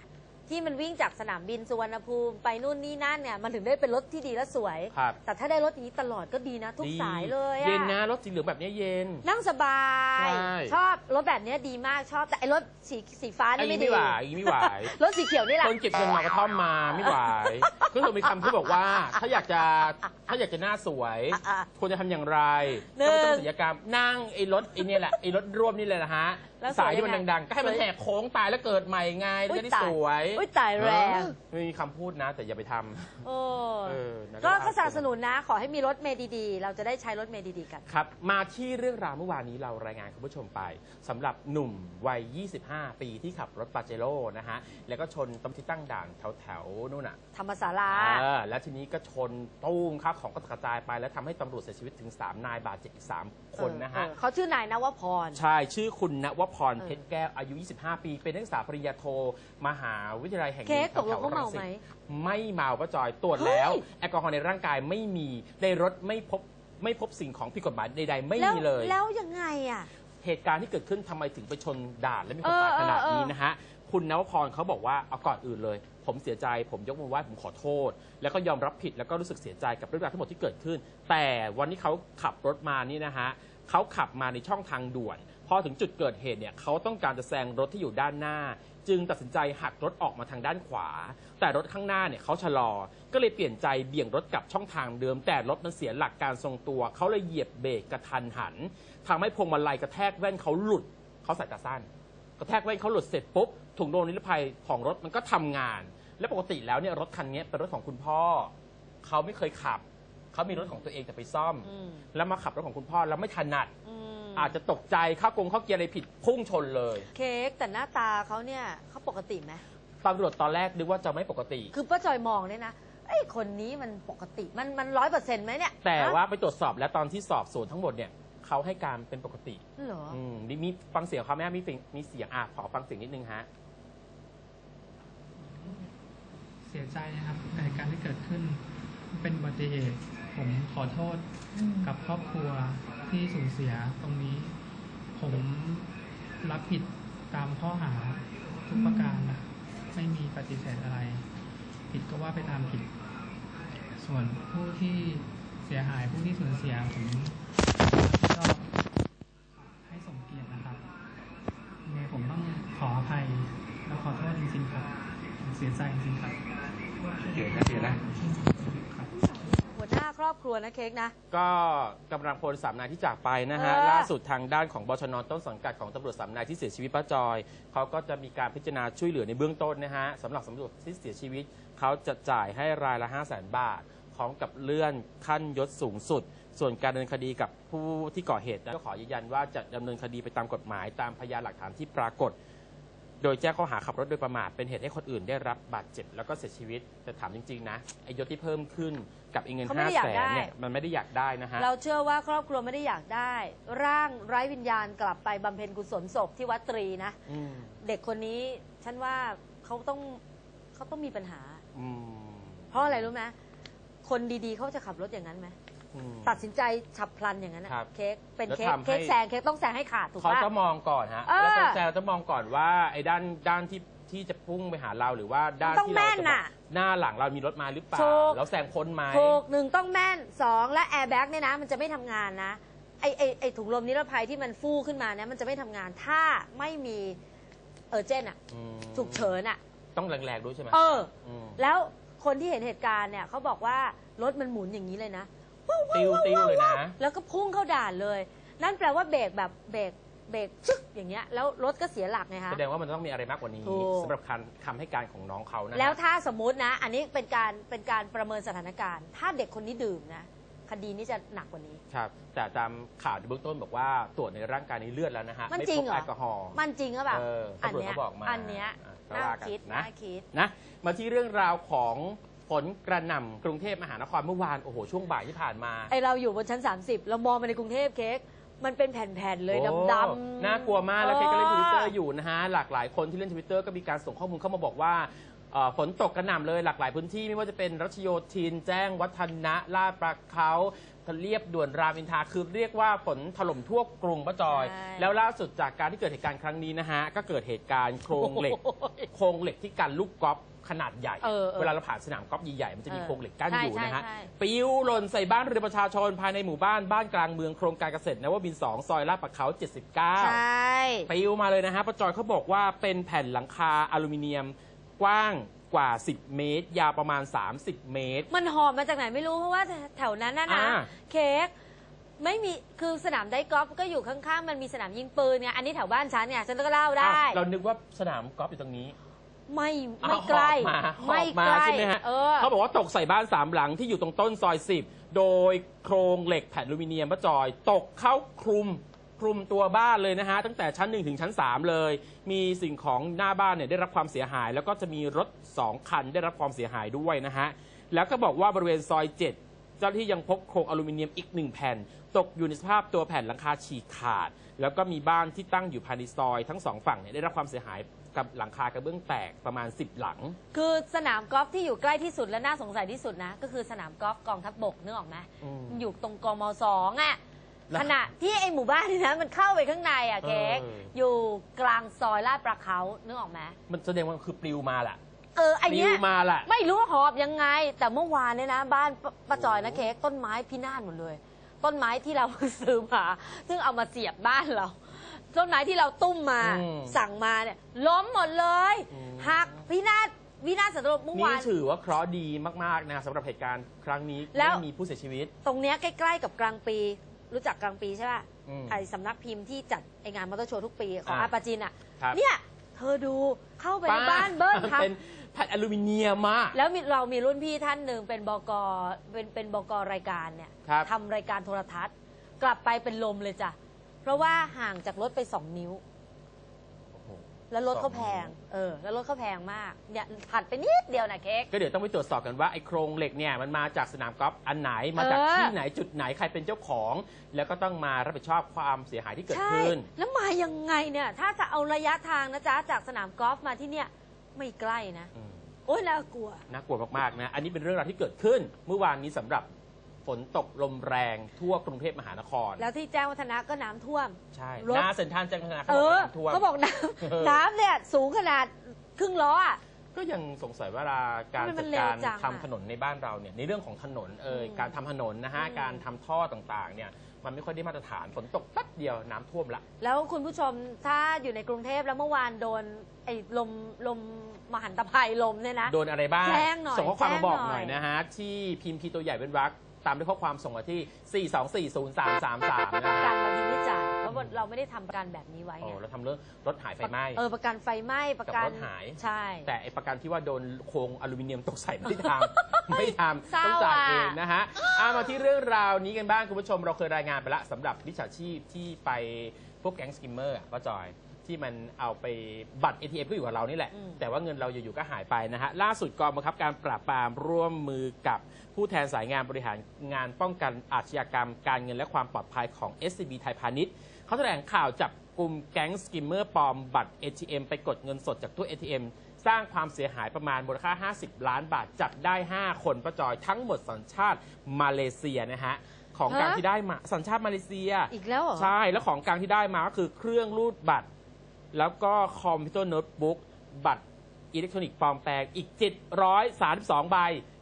Speaker 3: ที่มันวิ่งจากสนามบินสุวรรณภูมิไปนู่นนี่นั่นเนี่ยมันถึงได้เป็นรถที่ดีและสวย
Speaker 2: ครับ
Speaker 3: แต่ถ้าได้รถอย่างนี้ตลอดก็ดีนะ ทุก
Speaker 2: ดี
Speaker 3: สายเลยอะ
Speaker 2: เย็นนะรถสีเหลืองแบบนี้เย็น
Speaker 3: นั่งสบาย
Speaker 2: ใช่
Speaker 3: ชอบรถแบบเนี้ยดีมากชอบแต่ไอ้รถสีสีฟ้า
Speaker 2: อัน
Speaker 3: นี่
Speaker 2: นี้
Speaker 3: ไม่
Speaker 2: ไม่
Speaker 3: ดี
Speaker 2: ไหวอันนี้ไม่ไหว
Speaker 3: รถสีเขียวนี่แหละ
Speaker 2: คนเก็บเงินมากระท่อมมาไม่ไหวก็คือมีคำพูดบอกว่า ถ้าอยากจะถ้าอยากจะหน้าสวย
Speaker 3: อะ
Speaker 2: ควรจะทำอย่างไร
Speaker 3: หนึ่ง
Speaker 2: ก็ต้องศัลยกรรมนั่งไอ้รถไอ้เนี่ยแหละไอ้รถร่วมนี่เลยนะฮะ
Speaker 3: แล้วสวย
Speaker 2: สายที่มัน
Speaker 3: ยังไง
Speaker 2: ดังๆ ก็ให้มัน
Speaker 3: สวย
Speaker 2: แหกโค้งตายแล้วเกิดใหม่ไงแล้วจะได้สวย
Speaker 3: อุ้ยตายแรง
Speaker 2: เออมีคำพูดนะ แต่อย่าไปทำ
Speaker 3: โอ้
Speaker 2: เออนะ
Speaker 3: ก็
Speaker 2: ก็
Speaker 3: ก็สนับสนุนนะ ขอให้มีรถเมล์ดีๆ เราจะได้ใช้รถเมล์ดีๆกัน
Speaker 2: ครับ มาที่เรื่องราวเมื่อวานนี้เรารายงานคุณผู้ชมไปสำหรับหนุ่มวัย 25 ปีที่ขับรถปาเจโร่นะฮะ แล้วก็ชนตำที่ตั้งด่านแถวๆนู่นน่ะ
Speaker 3: ธรรมศาลา
Speaker 2: เออแล้วทีนี้ก็ชนตู้มครับของก็กระจายไป แล้วทำให้ตำรวจเสียชีวิตถึง 3 นายบาดเจ็บอีก 3 คนนะฮะ
Speaker 3: เออเขาชื่อนายนวพร
Speaker 2: ใช่ ชื่อคุณณวพร
Speaker 3: เออ
Speaker 2: เพชรแก้วอายุ 25 ปี เป็นนักศึกษาปริญญาโท มหาวิทยาลัยแห่งห
Speaker 3: เค้
Speaker 2: นึ่
Speaker 3: ก
Speaker 2: ง
Speaker 3: ตกลง
Speaker 2: แถว
Speaker 3: เขา
Speaker 2: ๆรั
Speaker 3: เมาง
Speaker 2: สิ
Speaker 3: ไหม
Speaker 2: ตไม่เมาป้าจอยตรวจแล้ว
Speaker 3: เฮ้ย
Speaker 2: แอลกอฮอล์ในร่างกายไม่มีในรถไม่พบไม่พบสิ่งของผิดกฎหมายใดๆ ไม่
Speaker 3: แล้ว
Speaker 2: มีเลย
Speaker 3: แล้วยังไงอะ
Speaker 2: เหตุการณ์ที่เกิดขึ้นทำไมถึงไปชนด่านและมีคนตายขนาดนี้นะฮะ คุณนวพรเขาบอกว่าเอาก่อนอื่นเลย ผมเสียใจ ผมยกมือไหว้ผมขอโทษ แล้วก็ยอมรับผิดแล้วก็รู้สึกเสียใจกับเรื่องราวทั้งหมดที่เกิดขึ้น แต่วันที่เขาขับรถมานี่นะฮะเขาขับมาในช่องทางด่วน พอถึงจุดเกิดเหตุเนี่ยเขาต้องการจะแซงรถที่อยู่ด้านหน้า จึงตัดสินใจหักรถออกมาทางด้านขวา แต่รถข้างหน้าเนี่ยเขาชะลอ ก็เลยเปลี่ยนใจเบี่ยงรถกลับช่องทางเดิม แต่รถมันเสียหลักการทรงตัว เขาเลยเหยียบเบรกกระทันหันทำให้พวงมาลัยกระแทกแว่นเขาหลุดเขาใส่ตาสั้น กระแทกแว่นเขาหลุดเสร็จปุ๊บถุงลมนิรภัยของรถมันก็ทำงาน และปกติแล้วเนี่ยรถคันนี้เป็นรถของคุณพ่อเขาไม่เคยขับเขามีรถของตัวเองแต่ไปซ่อม
Speaker 3: อืม
Speaker 2: แล้วมาขับรถของคุณพ่อแล้วไม่ถนัด
Speaker 3: อืม
Speaker 2: อาจจะตกใจเข้ากงเข้าเกียร์อะไรผิดพุ่งชนเลย
Speaker 3: เค้กแต่หน้าตาเขาเนี่ยเขาปกติไหม
Speaker 2: ตำรวจตอนแรกนึกว่าจะไม่ปกติ
Speaker 3: คือป้าจอยมองเนี่ยนะไอ้ยคนนี้มันปกติมันมันร้อยเปอร์เซ็นต์ไหมเนี่ย
Speaker 2: แต่
Speaker 3: ฮะ
Speaker 2: ว่าไปตรวจสอบแล้วตอนที่สอบสวนทั้งหมดเนี่ยเขาให้การเป็นปกติ
Speaker 3: เหรอ
Speaker 2: อืมมีมีฟังเสียงเขาไหมมีเสียงมีเสียงอะขอฟังเสียงนิดนึงฮะ
Speaker 4: เสียใจนะครับในเหตุการณ์ที่เกิดขึ้นเป็นอุบัติเหตุ ผมขอโทษกับครอบครัวที่สูญเสียตรงนี้ ผมรับผิดตามข้อหาทุกประการนะไม่มีปฏิเสธอะไร ผิดก็ว่าไปตามผิด ส่วนผู้ที่เสียหายผู้ที่สูญเสียผมก็ให้สมเกียรตินะครับยังไงผมต้องขออภัยและขอโทษจริงๆครับผมเสียใจจริงๆครับ
Speaker 5: เสียนะเสียนะ
Speaker 4: ค รับ
Speaker 3: หัวหน้าครอบครัวนะเค้กนะ
Speaker 2: ก็กำลังพลสามนายที่จากไปนะฮะ
Speaker 3: เออ
Speaker 2: ล่าสุดทางด้านของบชนต้นสังกัดของตำรวจสามนายที่เสียชีวิตป้าจอย เขาก็จะมีการพิจารณาช่วยเหลือในเบื้องต้นนะฮะสำหรับสำรวจที่เสียชีวิต เขาจะจ่ายให้รายละ5 0 0 0 0 0 บาทพร้อมกับเลื่อนขั้นยศสูงสุด ส่วนการดำเนินคดีกับผู้ที่ก่อเหตุนะก็ขอยืนยันว่าจะดำเนินคดีไปตามกฎหมายตามพยานหลักฐานที่ปรากฏ โดยแจ้งข้อหาขับรถโดยประมาทเป็นเหตุให้คนอื่นได้รับบาดเจ็บแล้วก็เสียชีวิต แต่ถามจริง ๆ นะไอ้ยศที่เพิ่มขึ้นกับไอ้เงิน
Speaker 3: เขาไม่
Speaker 2: ห้า
Speaker 3: ได้อยาก
Speaker 2: แสน
Speaker 3: ได้
Speaker 2: เนี่ยมันไม่ได้อยากได้นะฮะ
Speaker 3: เราเชื่อว่าครอบครัวไม่ได้อยากได้ ร่างไร้วิญญาณกลับไปบำเพ็ญกุศลศพที่วัดตรีนะ
Speaker 2: อืม
Speaker 3: เด็กคนนี้ฉันว่าเขาต้องเขาต้องมีปัญหา
Speaker 2: อืม
Speaker 3: เพราะอะไรรู้ไหมคนดีๆเขาจะขับรถอย่างนั้นไหม
Speaker 2: อืม
Speaker 3: ตัดสินใจฉับพลันอย่างนั้นนะครับเค้กเป็น
Speaker 2: แล้ว
Speaker 3: เค้ก
Speaker 2: ทำให้
Speaker 3: เค้กแซงเค้กต้องแซงให้ขาดถูก
Speaker 2: เขา
Speaker 3: ปะ
Speaker 2: จะมองก่อนฮะ
Speaker 3: เออ
Speaker 2: แล้วแซวจะมองก่อนว่าไอ้ด้านด้านที่ที่จะพุ่งไปหาเราหรือว่าด้าน
Speaker 3: ต้อง
Speaker 2: ที่เรา
Speaker 3: แม่น
Speaker 2: จะ
Speaker 3: น่ะ
Speaker 2: หน้าหลังเรามีรถมาหรือเปล่า
Speaker 3: ถูก
Speaker 2: แล้วแซงพ้นไหม
Speaker 3: ถูกหนึ่งต้องแม่นสองและแอร์แบ็กเนี่ยนะ มันจะไม่ทำงานนะไอไอไอถุงลมนิรภัยที่มันฟู่ขึ้นมาเนี่ยมันจะไม่ทำงานถ้าไม่มีเออเจนอะ
Speaker 2: อืม
Speaker 3: ฉุกเฉินอะ
Speaker 2: ต้องแรงๆด้วยใช่ไหม
Speaker 3: เออ
Speaker 2: ม
Speaker 3: แล้วคนที่เห็นเหตุการณ์เนี่ยเขาบอกว่ารถมันหมุนอย่างนี้เลยนะ
Speaker 2: ติ้วติ้วเลยนะ
Speaker 3: แล้วก็พุ่งเข้าด่านเลย นั่นแปลว่าเบรกแบบเบรกเบรกชึกอย่างเงี้ยแล้วรถก็เสียหลักไงคะ
Speaker 2: แสดงว่ามันต้องมีอะไรมากกว่านี้
Speaker 3: ถูก
Speaker 2: สำหรับคำคำให้การของน้องเขานะฮะ
Speaker 3: แล้วถ้าสมมุตินะ อันนี้เป็นการเป็นการประเมินสถานการณ์ ถ้าเด็กคนนี้ดื่มนะ คดีนี้จะหนักกว่านี้
Speaker 2: ครับ แต่ตามข่าวในเบื้องต้นบอกว่าตรวจในร่างกายในเลือดแล้วนะฮะ
Speaker 3: มัน
Speaker 2: ไม่
Speaker 3: จริ
Speaker 2: พ
Speaker 3: ง
Speaker 2: บ
Speaker 3: เหรอ
Speaker 2: แอลกอฮอล์
Speaker 3: มันจริงหรือเปล่า
Speaker 2: เออตำรวจ
Speaker 3: เนี้ย
Speaker 2: เขาบอกมา
Speaker 3: อันเนี้ย
Speaker 2: อะก็
Speaker 3: น่า
Speaker 2: ว่ากัน
Speaker 3: คิด
Speaker 2: นะ
Speaker 3: น่าคิด
Speaker 2: นะมาที่เรื่องราวของ ฝนกระหน่ำกรุงเทพมหานครเมื่อวานโอ้โหช่วงบ่ายที่ผ่านมา
Speaker 3: ไอเราอยู่บนชั้น 30 เรามองไปในกรุงเทพเค้กมันเป็นแผ่น ๆ เลย
Speaker 2: โอ้
Speaker 3: ดำ ๆ
Speaker 2: น่ากลัวมากแล้วเคก็เล่นทวิตเตอร์
Speaker 3: อ
Speaker 2: อยู่นะฮะ หลากหลายคนที่เล่นทวิตเตอร์ก็มีการส่งข้อมูลเข้ามาบอกว่าเอ่อฝนตกกระหน่ำเลยหลากหลายพื้นที่ไม่ว่าจะเป็นรัชโยธิน แจ้งวัฒนะลาดประเขาเรียบด่วนรามอินทราคือเรียกว่าฝนถล่มทั่วกรุงป้าจอย
Speaker 3: ใช่
Speaker 2: แล้วล่าสุดจากการที่เกิดเหตุการณ์ครั้งนี้นะฮะ ก็เกิดเหตุการณ์โครงเหล็ก
Speaker 3: โอ้โห
Speaker 2: โครงเหล็กที่กันลูกกอล์ฟ ขนาดใหญ่
Speaker 3: เออเออ
Speaker 2: เวลาเราผ่านสนามกอล์ฟใหญ่ๆมันจะมี
Speaker 3: เออ
Speaker 2: โครงเหล็กกั้น
Speaker 3: ใช่
Speaker 2: อยู่นะฮะ
Speaker 3: ใช่ใช่
Speaker 2: ปิวหล่นใส่บ้านเรือนประชาชนภายในหมู่บ้านบ้านกลางเมืองโครงการเกษตรนวมินทร์2ซอยลาดประเขา
Speaker 3: ใช
Speaker 2: 79่ปลิวมาเลยนะฮะประจอยเขาบอกว่าเป็นแผ่นหลังคาอลูมิเนียมกว้างกว่า 10 เมตร ยาวประมาณ 30 เมตร
Speaker 3: มันหอมมาจากไหนไม่รู้เพราะว่าแถวนั้นนะนะ
Speaker 2: อ่า
Speaker 3: เค้กไม่มีคือสนามไดกอล์ฟก็อยู่ข้างๆ มันมีสนามยิงปืนไงอันนี้แถวบ้านฉันเนี่ยฉันก็เล่าได้
Speaker 2: อ้าวเรานึกว่าสนามกอล์ฟอยู่ตรงนี้
Speaker 3: ไม่ไม่
Speaker 2: อ้าว
Speaker 3: ใกล้
Speaker 2: หอบมาห
Speaker 3: ไม่
Speaker 2: อบมา
Speaker 3: ใกล้
Speaker 2: ใช่ไหมฮะ
Speaker 3: เออ
Speaker 2: เขาบอกว่าตกใส่บ้านสามหลังที่อยู่ตรงต้นซอย10โดยโครงเหล็กแผ่นอลูมิเนียมประจอย ตกเข้าคลุมคลุมตัวบ้านเลยนะฮะตั้งแต่ชั้น1ถึงชั้น3เลย มีสิ่งของหน้าบ้านเนี่ยได้รับความเสียหาย แล้วก็จะมีรถ2คันได้รับความเสียหายด้วยนะฮะแล้วก็บอกว่าบริเวณซอย7เจ้าหน้าที่ยังพบโครงอลูมิเนียมอีกหนึ่งแผ่น ตกอยู่ในสภาพตัวแผ่นหลังคาฉีกขาด แล้วก็มีบ้านที่ตั้งอยู่ภายในซอยทั้งสองฝั่งเนี่ยได้รับความเสียหาย กับหลังคากระเบื้องแตกประมาณ 10 หลัง
Speaker 3: คือสนามกอล์ฟที่อยู่ใกล้ที่สุดและน่าสงสัยที่สุดนะ ก็คือสนามกอล์ฟกองทัพบกนึกออกไหม
Speaker 2: อืม
Speaker 3: มันอยู่ตรงกมสองอะ
Speaker 2: แล้ว
Speaker 3: ขณะที่ไอหมู่บ้านนี่นะมันเข้าไปข้างในอะเค้ก
Speaker 2: เออ
Speaker 3: อยู่กลางซอยลาดประเขานึกออกไหม
Speaker 2: มันแสดงว่าคือปลิวมาแหละ
Speaker 3: เออไอ
Speaker 2: ปลิ
Speaker 3: เนี้
Speaker 2: วยมาแหละ
Speaker 3: ไม่รู้หอบยังไง แต่เมื่อวานเนี่ยนะ บ้านปป้าจอยนะเค้กต้นไม้พินาศหมดเลย ต้นไม้ที่เรา ซื้อมาซึ่งเอามาเสียบบ้านเรา ต้นไม้ที่เราตุ้มมา
Speaker 2: อืม
Speaker 3: สั่งมาเนี่ยล้มหมดเลย
Speaker 2: อืม
Speaker 3: หักพินาศวินาศสันตโลกเมื่อ
Speaker 2: นี่
Speaker 3: วาน
Speaker 2: ถือว่าเคราะห์ดีมากๆนะสำหรับเหตุการณ์ครั้งนี้
Speaker 3: แล้ว
Speaker 2: ไม่มีผู้เสียชีวิต
Speaker 3: ตรงเนี้ยใกล้ๆกับกลางปี รู้จักกลางปีใช่ป่ะ
Speaker 2: อืม
Speaker 3: ไอสำนักพิมพ์ที่จัดไองานมอเตอร์โชว์ทุกปีของ
Speaker 2: อ่า
Speaker 3: อาปาจินอะ
Speaker 2: ครับ
Speaker 3: เนี่ย เธอดูเข้าไปในบ้านเบิ้ล
Speaker 2: เป็น
Speaker 3: ทำ
Speaker 2: แผ่นอลูมิเนียมมาก
Speaker 3: แล้วมีเรามีรุ่นพี่ท่านหนึ่งเป็นบกเป็นเป็นบกรายการเนี่ย
Speaker 2: ครับ
Speaker 3: ทำรายการโทรทัศน์ กลับไปเป็นลมเลยจ้ะ เพราะว่าห่างจากรถไปสองนิ้ว
Speaker 2: โอ้โห
Speaker 3: แล้วรถเขาแพง เออ แล้วรถเขาแพงมากเนี่ยถัดไปนิดเดียวนะเค้ก
Speaker 2: ก็เดี๋ยวต้องไปตรวจสอบกันว่าไอ้โครงเหล็กเนี่ยมันมาจากสนามกอล์ฟอันไหนมาจาก
Speaker 3: เออ
Speaker 2: ที่ไหนจุดไหนใครเป็นเจ้าของ แล้วก็ต้องมารับผิดชอบความเสียหายที่เกิด
Speaker 3: ใช่
Speaker 2: ขึ้น
Speaker 3: แล้วมายังไงเนี่ย ถ้าจะเอาระยะทางนะจ๊ะ จากสนามกอล์ฟมาที่เนี่ย ไม่ใกล้นะ
Speaker 2: อืม
Speaker 3: โอ้ยน่ากลัว
Speaker 2: น่ากลัวมากๆนะ อันนี้เป็นเรื่องราวที่เกิดขึ้นเมื่อวานนี้สำหรับ ฝนตกลมแรงทั่วกรุงเทพมหานคร
Speaker 3: แล้วที่แจ้งวัฒนะก็น้ำท่วม
Speaker 2: ใช่
Speaker 3: รถ
Speaker 2: หน้าเซ็นทรัลแจ้งวัฒนะ
Speaker 3: เอ
Speaker 2: เขาบอก
Speaker 3: อ
Speaker 2: ว่าน้ำท่วม
Speaker 3: เขาบอกน้
Speaker 2: เออำ
Speaker 3: น้ำเนี่ยสูงขนาดครึ่งล้ออะ
Speaker 2: ก็ยังสงสัยว่าการ
Speaker 3: ทำไมมั
Speaker 2: จัด
Speaker 3: นเร็ว
Speaker 2: การ
Speaker 3: จังอะ
Speaker 2: ทำถนนในบ้านเราเนี่ยในเรื่องของถนนเอ่ย
Speaker 3: อืม
Speaker 2: การทำถนนนะฮะ
Speaker 3: อืม
Speaker 2: การทำท่อต่างๆเนี่ยมันไม่ค่อยได้มาตรฐานฝนตกแป๊บเดียวน้ำท่วมละ
Speaker 3: แล้วคุณผู้ชมถ้าอยู่ในกรุงเทพแล้วเมื่อวานโดนไอ้ลมลมมหันตภัยลมเนี่ยนะ
Speaker 2: โดนอะไรบ้าง
Speaker 3: แจ้งหน่อย
Speaker 2: ส่งข้อความมาบอก
Speaker 3: แจ้ง
Speaker 2: ห
Speaker 3: หน่
Speaker 2: น่
Speaker 3: อ
Speaker 2: อยยนะฮะ ที่พิมพ์คีย์ตัวใหญ่เป็นวรรค ตามด้วยข้อความส่งมาที่ 4240333นะ
Speaker 3: ประกั
Speaker 2: ฮะ
Speaker 3: นบางทีไม่จ่ายเพราะว่าเราไม่ได้ทำประกันแบบนี้ไว้
Speaker 2: โอ้
Speaker 3: ไง
Speaker 2: เราทำเรื่องรถหายไฟไหม้
Speaker 3: เออประกันไฟไหม้ประกัน
Speaker 2: กับรถหาย
Speaker 3: ใช่
Speaker 2: แต่ไอประกันที่ว่าโดนโครงอลูมิเนียมตกใส่ไม่ได้ทำ ไม่ทำ
Speaker 3: เศร้า
Speaker 2: ต้องจ่าย
Speaker 3: อะ
Speaker 2: เองนะฮะเอามาที่เรื่องราวนี้กันบ้างคุณผู้ชมเราเคยรายงานไปละสำหรับวิชาชีพที่ไปพวกแก๊งสกิมเมอร์ป้าจอย ที่มันเอาไปบัตร ATM ก็อยู่กับเรานี่แหละ
Speaker 3: อืม
Speaker 2: แต่ว่าเงินเราอยู่ๆก็หายไปนะฮะล่าสุดกองบังคับการปราบปรามร่วมมือกับผู้แทนสายงานบริหารงานป้องกันอาชญากรรม การเงินและความปลอดภัยของ SCB ไทยพาณิชย์เขาแถลงข่าวจับกลุ่มแก๊งสกิมเมอร์ปลอมบัตร ATM ไปกดเงินสดจากตู้ ATM สร้างความเสียหายประมาณมูลค่า 50 ล้านบาทจับได้ 5 คนประจอยทั้งหมดสัญชาติมาเลเซียนะฮะของกลาง
Speaker 3: ฮะ
Speaker 2: ที่ได้มาสัญชาติมาเลเซีย
Speaker 3: อีกแล้วเหรอ
Speaker 2: ใช่ แล้วของกลางที่ได้มาก็คือเครื่องรูดบัตร แล้วก็คอมพิวเตอร์โน้ตบุ๊กบัตรอิเล็กทรอนิกส์ปลอมแปลงอีก 732 ใบ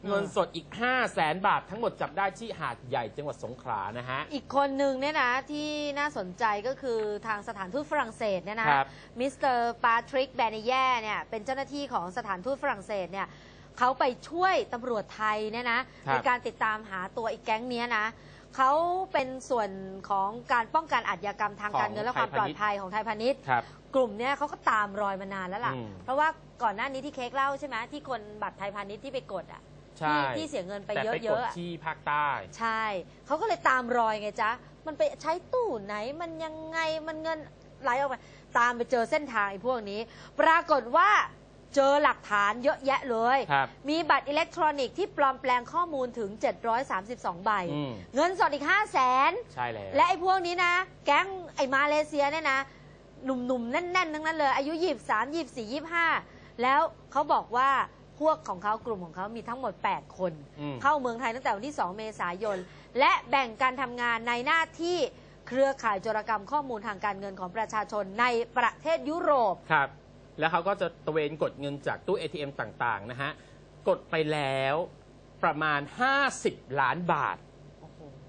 Speaker 2: เงินสดอีก 5 0 0แสนบาททั้งหมดจับได้ที่หาดใหญ่จังหวัดสงขลานะฮะ
Speaker 3: อีกคนหนึ่งเนี่ยนะที่น่าสนใจก็คือทางสถานทูตฝรั่งเศสเนี่ยนะครับ มิสเตอร์ปาทริกแบนเย่เนี่ยเป็นเจ้าหน้าที่ของสถานทูตฝรั่งเศสเนี่ยเขาไปช่วยตำรวจไทยเนี่ยนะในการติดตามหาตัวอีกแก๊งเนี้ยนะเขาเป็นส่วนของการป้องกันอาชญากรรมทางการเงินและความปลอดภัยของไทยพาณิชย์
Speaker 2: ครับ
Speaker 3: กลุ่มเนี้ยเขาก็ตามรอยมานานแล้วล่ะ
Speaker 2: อืม
Speaker 3: เพราะว่าก่อนหน้านี้ที่เค้กเล่าใช่ไหมที่คนบัตรไทยพาณิชย์ที่ไปกดอะ
Speaker 2: ใช่
Speaker 3: ที่ที่เสียเงินไป
Speaker 2: แต่
Speaker 3: เย
Speaker 2: ไปกด
Speaker 3: อะๆอะ
Speaker 2: ที่ภาคใต้
Speaker 3: ใช่ เขาก็เลยตามรอยไงจ๊ะ มันไปใช้ตู้ไหน มันยังไง มันเงินไหลออกไปตามไปเจอเส้นทางไอ้พวกนี้ ปรากฏว่าเจอหลักฐานเยอะแยะเลย
Speaker 2: ครับ
Speaker 3: มีบัตรอิเล็กทรอนิกส์ที่ปลอมแปลงข้อมูลถึง 732 ใบ
Speaker 2: อืม
Speaker 3: เงินสดอีก 5 0 0แสน
Speaker 2: ใช่แล้ว
Speaker 3: และไอ้พวกนี้นะ แก๊งไอ้มาเลเซียเนี่ยนะ หนุ่มๆแน่นๆทั้งนั้นเลย อายุ23 24 25แล้วเขาบอกว่าพวกของเขากลุ่มของเขามีทั้งหมด 8 คน
Speaker 2: อืม
Speaker 3: เข้าเมืองไทยตั้งแต่วันที่ 2 เมษายน และแบ่งการทำงานในหน้าที่เครือข่ายโจรกรรมข้อมูลทางการเงินของประชาชนในประเทศยุโรป
Speaker 2: ครับ แล้วเขาก็จะตระเวนกดเงินจากตู้ ATM ต่าง ๆ นะฮะ กดไปแล้วประมาณ 50 ล้านบาท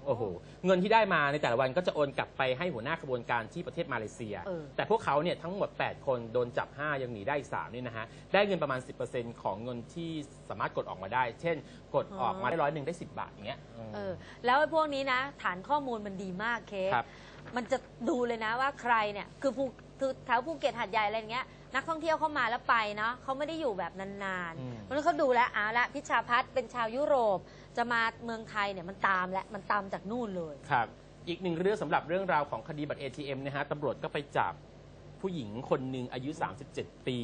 Speaker 2: โอ้โหเงินที่ได้มาในแต่ละวันก็จะโอนกลับไปให้หัวหน้าขบวนการที่ประเทศมาเลเซีย
Speaker 3: เออ
Speaker 2: แต่พวกเขาเนี่ยทั้งหมด 8 คนโดนจับ 5 ยังหนีได้อีก3นี่นะฮะได้เงินประมาณ 10%ของเงินที่สามารถกดออกมาได้ เช่น กดออกมาได้ร้อยหนึ่งได้ 10 บาทอย่างเงี้ย
Speaker 3: เออแล้วไอ้พวกนี้นะ ฐานข้อมูลมันดีมากเคส
Speaker 2: ครับ
Speaker 3: มันจะดูเลยนะว่าใครเนี่ยคือภูคือแถวภูเก็ตหาดใหญ่อะไรอย่างเงี้ยนักท่องเที่ยวเข้ามาแล้วไปเนาะเขาไม่ได้อยู่แบบนาน
Speaker 2: อืม
Speaker 3: ๆเพราะฉะนั้นเขาดูแล้วเอาละพิชาพัฒน์เป็นชาวยุโรป จะมาเมืองไทยเนี่ยมันตามและมันตามจากนู่นเลย
Speaker 2: ครับ อีกหนึ่งเรื่องสำหรับเรื่องราวของคดีบัตร ATM นะฮะตำรวจก็ไปจับผู้หญิงคนหนึ่งอายุ 37 ปี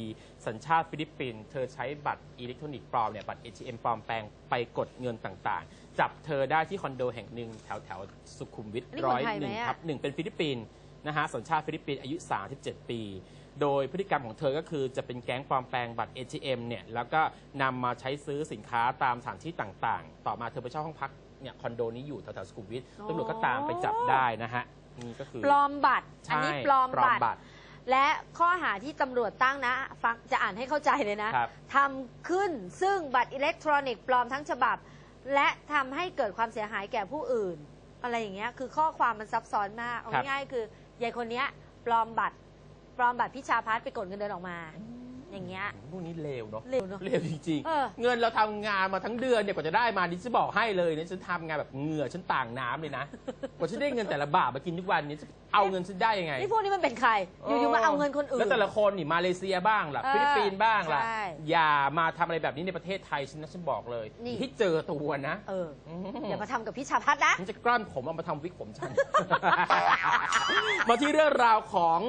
Speaker 2: สัญชาติฟิลิปปินส์เธอใช้บัตรอิเล็กทรอนิกส์ปลอมเนี่ยบัตร ATM ปลอมแปลงไปกดเงินต่างๆ จับเธอได้ที่คอนโดแห่งหนึ่งแถวแถวๆสุขุมวิท
Speaker 3: นี่
Speaker 2: ร้
Speaker 3: ค
Speaker 2: อนย
Speaker 3: ไทย
Speaker 2: ห
Speaker 3: ไหม
Speaker 2: นึ่ง
Speaker 3: อะ
Speaker 2: ครับหนึ่งเป็นฟิลิปปินส์นะฮะสัญชาติฟิลิปปินส์อายุ 37 ปี โดยพฤติกรรมของเธอก็คือจะเป็นแก๊งปลอมแปลงบัตร ATM เนี่ยแล้วก็นำมาใช้ซื้อสินค้าตามสถานที่ต่างๆ ต่อมาเธอไปเช่าห้องพักเนี่ยคอนโดนี้อยู่แถวๆสุขุมวิทตำรวจก็ตามไปจับได้นะฮะนี่ก็คือ
Speaker 3: ปลอมบัตร อัน
Speaker 2: ใช่
Speaker 3: นี้ปลอมบัตร
Speaker 2: บัตร
Speaker 3: และข้อหาที่ตำรวจตั้งนะ ฟังจะอ่านให้เข้าใจเลยนะ ครับ ทำขึ้นซึ่งบัตรอิเล็กทรอนิกส์ปลอมทั้งฉบับ และทำให้เกิดความเสียหายแก่ผู้อื่น อะไรอย่างเงี้ยคือข้อความมันซับซ้อนมากเอา
Speaker 2: ครับ
Speaker 3: ง่ายๆคือยายคนเนี้ยปลอมบัตร ปลอมบัตรพิชาพัฒน์ไปกดเงินเดือนออกมา อย่างเงี้ย
Speaker 2: พวกนี้เลวเนาะ
Speaker 3: เลวเนอะ
Speaker 2: เลวจริง
Speaker 3: เออ
Speaker 2: ๆ เงินเราทำงานมาทั้งเดือนเนี่ยกว่าจะได้มาดิฉันบอกให้เลยเนี่ยฉันทำงานแบบเหงื่อฉันต่างน้ำเลยนะ กว่าฉันได้เงินแต่ละบาทมากินทุกวันนี้จะเอาเงินฉันได้ยังไง
Speaker 3: นี่พวกนี้มันเป็นใคร อยู่ๆมาเอาเงินคนอื่น
Speaker 2: แล้วแต่ละคนนี่มาเลเซียบ้างล่ะ
Speaker 3: เออ
Speaker 2: ฟิลิปปินส์บ้างล่ะ
Speaker 3: ใช่
Speaker 2: อย่ามาทำอะไรแบบนี้ในประเทศไทยฉันนะฉันบอกเลย
Speaker 3: นี่
Speaker 2: ที่เจอตัวนะ
Speaker 3: เออ
Speaker 2: ม
Speaker 3: อย่ามาทำกับพิชาพัฒน์นะ
Speaker 2: ฉันจะกลั้นผมเอามาทำวิกผมฉัน มาที่เรื่องราวของ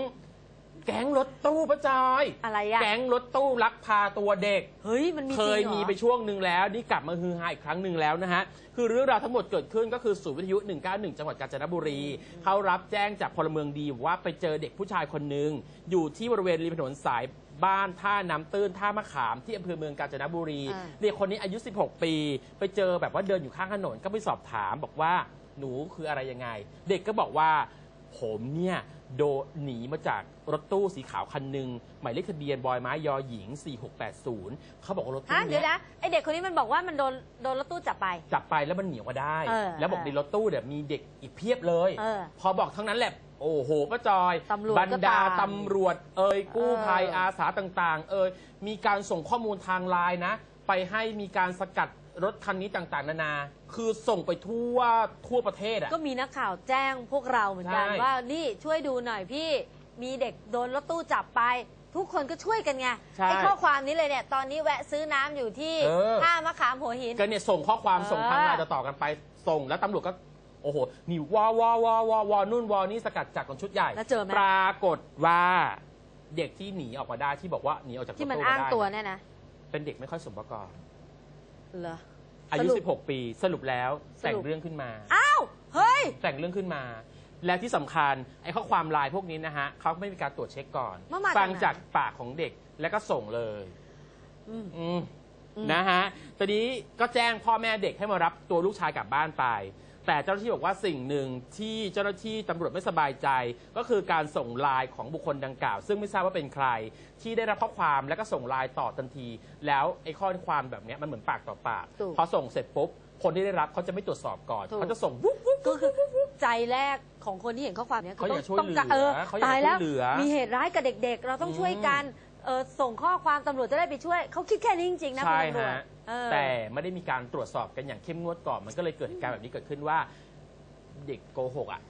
Speaker 2: แก๊งรถตู้ประจอย
Speaker 3: อะไรอะ
Speaker 2: แก๊งรถตู้ลักพาตัวเด็ก
Speaker 3: เฮ้ยมันมี
Speaker 2: เค
Speaker 3: จริง
Speaker 2: ย
Speaker 3: เหรอ
Speaker 2: มีไปช่วงหนึ่งแล้ว นี่กลับมาฮือฮาอีกครั้งหนึ่งแล้วนะฮะ คือเรื่องราวทั้งหมดเกิดขึ้นก็คือศูนย์วิทยุ 191 จังหวัดกาญจนบุรี เขารับแจ้งจากพลเมืองดีว่าไปเจอเด็กผู้ชายคนหนึ่งอยู่ที่บริเวณริมถนนสายบ้านท่าน้ำตื้นท่ามะขามที่อำเภอเมืองกาญจนบุรี
Speaker 3: อ่า
Speaker 2: เด็กคนนี้อายุ 16 ปี ไปเจอแบบว่าเดินอยู่ข้างถนนก็ไปสอบถามบอกว่าหนูคืออะไรยังไง เด็กก็บอกว่า ผมเนี่ยโดนหนีมาจากรถตู้สีขาวคันหนึ่งหมายเลขทะเบียนบอยไม้ยอหญิง 4680 เขาบอกว่ารถตู้
Speaker 3: ฮะเดี๋ยว
Speaker 2: เนี้ย
Speaker 3: นะไอเด็กคนนี้มันบอกว่ามันโดนโดนรถตู้จับไป
Speaker 2: จับไปแล้วมันหนีออกมาได้
Speaker 3: เออ
Speaker 2: แล้วบอก
Speaker 3: เออ
Speaker 2: ในรถตู้เนี่ยมีเด็กอีกเพียบเลย
Speaker 3: เออ
Speaker 2: พอบอกทั้งนั้นแหละ โอ้โหป้าจอย
Speaker 3: ตำรวจ
Speaker 2: บรรดา
Speaker 3: ก็ตาม
Speaker 2: ตำรวจ เอ่ยกู้ภัย
Speaker 3: เอออ
Speaker 2: อาสาต่างๆ เอ่ยมีการส่งข้อมูลทางไลน์นะ ไปให้มีการสกัด รถคันนี้ต่างๆ นานา คือส่งไปทั่วทั่วประเทศอะ
Speaker 3: ก็มีนักข่าวแจ้งพวกเราเหมือนกัน
Speaker 2: ใช่
Speaker 3: ว่านี่ช่วยดูหน่อยพี่มีเด็กโดนรถตู้จับไป ทุกคนก็ช่วยกันไง
Speaker 2: ใช่
Speaker 3: ไอ้ข้อความนี้เลยเนี่ยตอนนี้แวะซื้อน้ำอยู่ที่
Speaker 2: เออ
Speaker 3: ท่ามะขามหัวหิน
Speaker 2: ก็เนี่ยส่งข้อความ
Speaker 3: เออ
Speaker 2: ส่งทางไลน์ต่อๆกันไปส่งแล้วตำรวจก็ โอ้โหนี่วอวอวอวอวอนู่นวอนี่สกัดจับกันชุดใหญ่
Speaker 3: แล้วเจอไหม
Speaker 2: ปรากฏว่า เด็กที่หนีออกมาได้ที่บอกว่าหนีออกจากรถ
Speaker 3: ที่มัน
Speaker 2: ตู้
Speaker 3: อ้าง
Speaker 2: ได้
Speaker 3: ตัวเนี่ยนะ
Speaker 2: เป็นเด็กไม่ค่อยสมประกอบ
Speaker 3: เหรอ
Speaker 2: อายุ
Speaker 3: สรุป
Speaker 2: 16 ปีสรุปแล้ว
Speaker 3: สรุป
Speaker 2: แต่งเรื่องขึ้นมา
Speaker 3: อ้าว เฮ้ย
Speaker 2: แต่งเรื่องขึ้นมา และที่สำคัญไอ้ข้อความไลน์พวกนี้นะฮะเขาไม่มีการตรวจเช็คก่อน
Speaker 3: ว่ามาจาก
Speaker 2: ฟัง
Speaker 3: ไหน
Speaker 2: จากปากของเด็กแล้วก็ส่งเลย
Speaker 3: อืม
Speaker 2: อืม
Speaker 3: อืม
Speaker 2: นะฮะตอนนี้ก็แจ้งพ่อแม่เด็กให้มารับตัวลูกชายกลับบ้านไป แต่เจ้าหน้าที่บอกว่าสิ่งหนึ่งที่เจ้าหน้าที่ตำรวจไม่สบายใจ ก็คือการส่งไลน์ของบุคคลดังกล่าว ซึ่งไม่ทราบว่าเป็นใคร ที่ได้รับข้อความแล้วก็ส่งไลน์ต่อทันที แล้วไอ้ข้อความแบบเนี้ยมันเหมือนปากต่อปาก
Speaker 3: ถูก
Speaker 2: พอส่งเสร็จปุ๊บคนที่ได้รับเขาจะไม่ตรวจสอบก่อน
Speaker 3: ถูก
Speaker 2: เขาจะส่งวุ๊บวุ๊บ
Speaker 3: ก็คือใจแรกของคนที่เห็นข้อความเนี้ย
Speaker 2: เขาอยาก
Speaker 3: ต้ง
Speaker 2: ช่วย
Speaker 3: ต้อง
Speaker 2: เหลือ
Speaker 3: เออ
Speaker 2: เขาอยาก
Speaker 3: ตายแล้ว
Speaker 2: ช่วยเหลือ
Speaker 3: มีเหตุร้ายกับเด็กๆ เราต้อง
Speaker 2: อืม
Speaker 3: ช่วยกันเออส่งข้อความตำรวจจะได้ไปช่วยเขาคิดแค่นี้จริงๆนะคุณ
Speaker 2: ใช่
Speaker 3: ตำรวจ
Speaker 2: ฮะ
Speaker 3: เออ
Speaker 2: แต่ไม่ได้มีการตรวจสอบกันอย่างเข้มงวดก่อน มันก็เลยเกิดเหตุการณ์แบบนี้เกิดขึ้นว่า เด็กโกหกอะ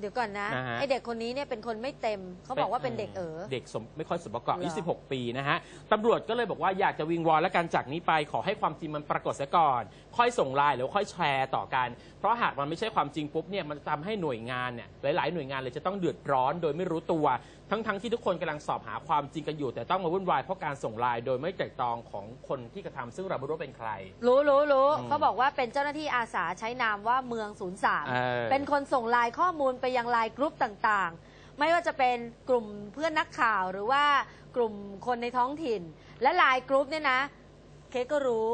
Speaker 3: เดี๋ยวก่อนนะ
Speaker 2: นะฮะ
Speaker 3: ไอเด็กคนนี้เนี่ยเป็นคนไม่เต็ม เขาบอกว่าเป็นเด็กเอ๋อ
Speaker 2: เด็กสมไม่ค่อยสมประกอบอายุ
Speaker 3: เหรอ
Speaker 2: 16 ปีนะฮะตำรวจก็เลยบอกว่าอยากจะวิงวอนและการจากนี้ไปขอให้ความจริงมันปรากฏเสียก่อน ค่อยส่งไลน์หรือค่อยแชร์ต่อกัน เพราะหากมันไม่ใช่ความจริงปุ๊บเนี่ยมันจะทำให้หน่วยงานเนี่ยหลาย ๆ หน่วยงานเลยจะต้องเดือดร้อนโดยไม่รู้ตัว ทั้งๆที่ทุกคนกำลังสอบหาความจริงกันอยู่ แต่ต้องมาวุ่นวายเพราะการส่งไลน์โดยไม่ไตร่ตรองของคนที่กระทำซึ่งเราไม่รู้ว่าเป็นใคร
Speaker 3: รู้รู้รู้
Speaker 2: อืม
Speaker 3: เขาบอกว่าเป็นเจ้าหน้าที่อาสาใช้นามว่าเมือง
Speaker 2: เออ
Speaker 3: 03เป็นคนส่งไลน์ข้อมูลไปยังไลน์กรุ๊ปต่างๆไม่ว่าจะเป็นกลุ่มเพื่อนนักข่าวหรือว่ากลุ่มคนในท้องถิ่น และไลน์กรุ๊ปเนี่ยนะ เค้กก็รู้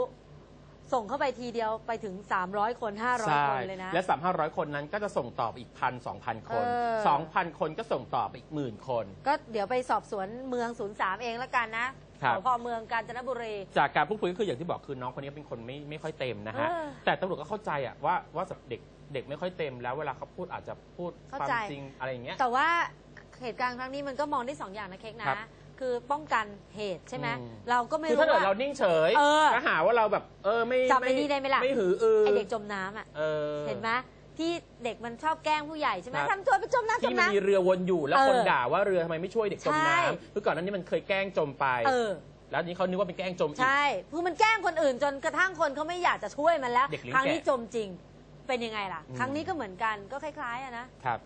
Speaker 3: ส่งเข้าไปทีเดียวไปถึง 300 คน 500 คนเลยนะ
Speaker 2: และสามห้าร้อยคนนั้นก็จะส่งตอบอีกพันสองพันคน
Speaker 3: เออ
Speaker 2: สองพันคนก็ส่งตอบอีกหมื่นคน
Speaker 3: ก็เดี๋ยวไปสอบสวนเมือง 03 เองแล้วกันนะครับ สพเมืองกาญจนบุรี
Speaker 2: จากการพูดคุยก็คืออย่างที่บอกคือน้องคนนี้เป็นคนไม่ไม่ค่อยเต็มนะฮะ
Speaker 3: เออ
Speaker 2: แต่ตำรวจก็เข้าใจอะว่าว่าเด็กเด็กไม่ค่อยเต็มแล้วเวลาเขาพูดอาจจะพูดค
Speaker 3: เข้า
Speaker 2: วาม
Speaker 3: ใจ
Speaker 2: จริงอะไรอย่างเงี้ย
Speaker 3: แต่ว่าเหตุการณ์ครั้งนี้มันก็มองได้สองอย่างนะเค้กนะ
Speaker 2: ครับ
Speaker 3: คือป้องกันเหตุใช่ไหม
Speaker 2: อืม
Speaker 3: เราก็ไม่
Speaker 2: คือ
Speaker 3: รู้
Speaker 2: ถ้าเกิด
Speaker 3: ว่า
Speaker 2: เรานิ่งเฉย
Speaker 3: เออ
Speaker 2: ก็หาว่าเราแบบ เออไม่
Speaker 3: จับไอ้นี่ได้ไหมล่ะ
Speaker 2: ไม่หืออือ
Speaker 3: ไอเด็กจมน้ำอะ
Speaker 2: เออ
Speaker 3: เห็นไหมที่เด็กมันชอบแกล้งผู้ใหญ่ใช่ไหม
Speaker 2: ครับ
Speaker 3: ทำตัวไปจมน้ำจ
Speaker 2: ที่
Speaker 3: ม
Speaker 2: มัน
Speaker 3: น้
Speaker 2: มีเรือวนอยู่แล้ว
Speaker 3: เออ
Speaker 2: คนด่าว่าเรือทำไมไม่ช่วยเด็กจม
Speaker 3: ใช่
Speaker 2: น้ำคือก่อนหน้านี้มันเคยแกล้งจมไปำ
Speaker 3: เออ
Speaker 2: แล้วนี้เขานึกว่าเป็นแกล้งจมอีก
Speaker 3: ใช่คือมันแกล้งคนอื่นจนกระทั่งคนเขาไม่อยากจะช่วยมันแล้ว
Speaker 2: เด็กเลี้ยง
Speaker 3: ครั้งนี้
Speaker 2: แกะ
Speaker 3: จมจริง เป็นยังไงล่ะ
Speaker 2: อืม
Speaker 3: ครั้งนี้ก็เหมือนกันก็คล้ายๆอะนะครับ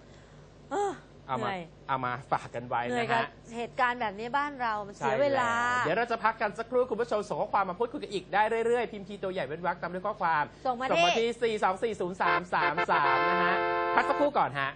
Speaker 3: เออ
Speaker 2: เอา
Speaker 3: เห
Speaker 2: มา
Speaker 3: นื่อย
Speaker 2: เอามาฝากกันไว้
Speaker 3: เหนื่อย
Speaker 2: นะ
Speaker 3: กับ
Speaker 2: ฮะ
Speaker 3: เหตุการณ์แบบนี้บ้านเรา มันเสีย
Speaker 2: ใช่
Speaker 3: เวลา
Speaker 2: แเดี๋ยวเราจะพักกันสักครู่คุณผู้ชมส่งข้อความมาพูดคุยกันอีกได้เรื่อยๆ พิมพ์ทีตัวใหญ่เป็นวรรคตามด้วยข้อความ
Speaker 3: ส่งมา
Speaker 2: ส่งมา
Speaker 3: ที่
Speaker 2: ที่ 4 2 4 0 3 3 3 นะฮะ พักสักครู่ก่อนฮะ